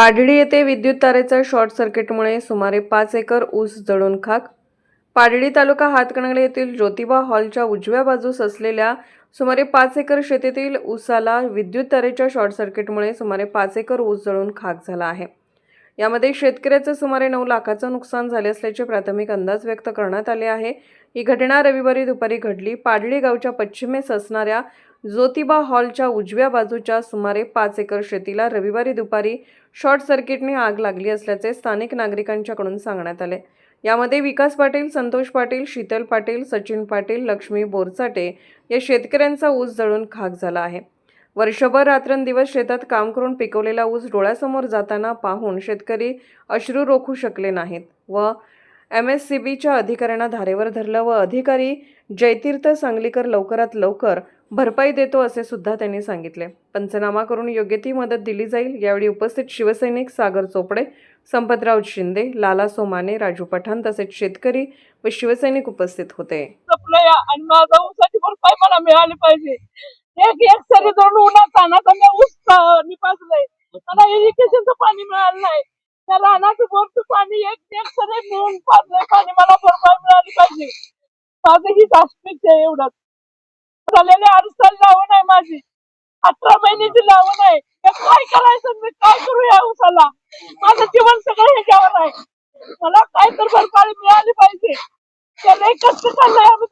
पाडळी येथे विद्युत तारेचा शॉर्ट सर्किटमुळे सुमारे पाच एकर ऊस जळून खाक. पाडळी तालुका हातकणंगले येथील ज्योतिबा हॉलच्या उजव्या बाजूस असलेल्या सुमारे पाच एकर शेतीतील ऊसाला विद्युत तारेच्या शॉर्ट सर्किटमुळे सुमारे पाच एकर ऊस जळून खाक झाला आहे. यामध्ये शेतकऱ्याचं सुमारे नऊ लाखाचं नुकसान झाले असल्याचे प्राथमिक अंदाज व्यक्त करण्यात आले आहे. ही घटना रविवारी दुपारी घडली. पाडळी गावच्या पश्चिमेस असणाऱ्या ज्योतिबा हॉलच्या उजव्या बाजूच्या सुमारे पाच एकर शेतीला रविवारी दुपारी शॉर्ट सर्किटने आग लागली असल्याचे स्थानिक नागरिकांच्याकडून सांगण्यात आले. यामध्ये विकास पाटील संतोष पाटील शीतल पाटील सचिन पाटील लक्ष्मी बोरचाटे या शेतकऱ्यांचा ऊस जळून खाक झाला आहे. वर्षभर रात्रंदिवस शेतात काम करून पिकवलेला ऊस डोळ्यासमोर जाताना पाहून शेतकरी अश्रू रोखू शकले नाहीत व एम एस सी बीच्या अधिकाऱ्यांना धारेवर धरलं व अधिकारी जयतीर्थ सांगलीकर लवकरात लवकर भरपाई देतो असे सुद्धा त्यांनी सांगितले. पंचनामा करून योग्य ती मदत दिली जाईल. यावेळी उपस्थित शिवसैनिक सागर चोपडे संपतराव शिंदे लाला सोमाने राजू पठाण तसेच शेतकरी व शिवसैनिक उपस्थित होते. जपलंय आणि माझा ऊसाची भरपाई मला मिळाली पाहिजे. एक एक सरी दोन उन्हात तानाचा मी ऊस अं, निपासलंय मला इरिगेशनचं पाणी मिळालं नाही. त्या रानाचं बोरचं पाणी एक एक सरी मिळून पाजलंय. पाणी मला भरपाई मिळाली पाहिजे. माझं हीच अपेक्षा आहे एवढंच. झालेले अडचण लावण आहे माझी. अठरा महिन्याची लावण आहे काय करायचं? मी काय करू या उसाला? माझं जीवन सगळं ह्याच्यावर आहे मला काय तर भरपाई मिळाली पाहिजे. त्याला कष्ट चाललंय आम्ही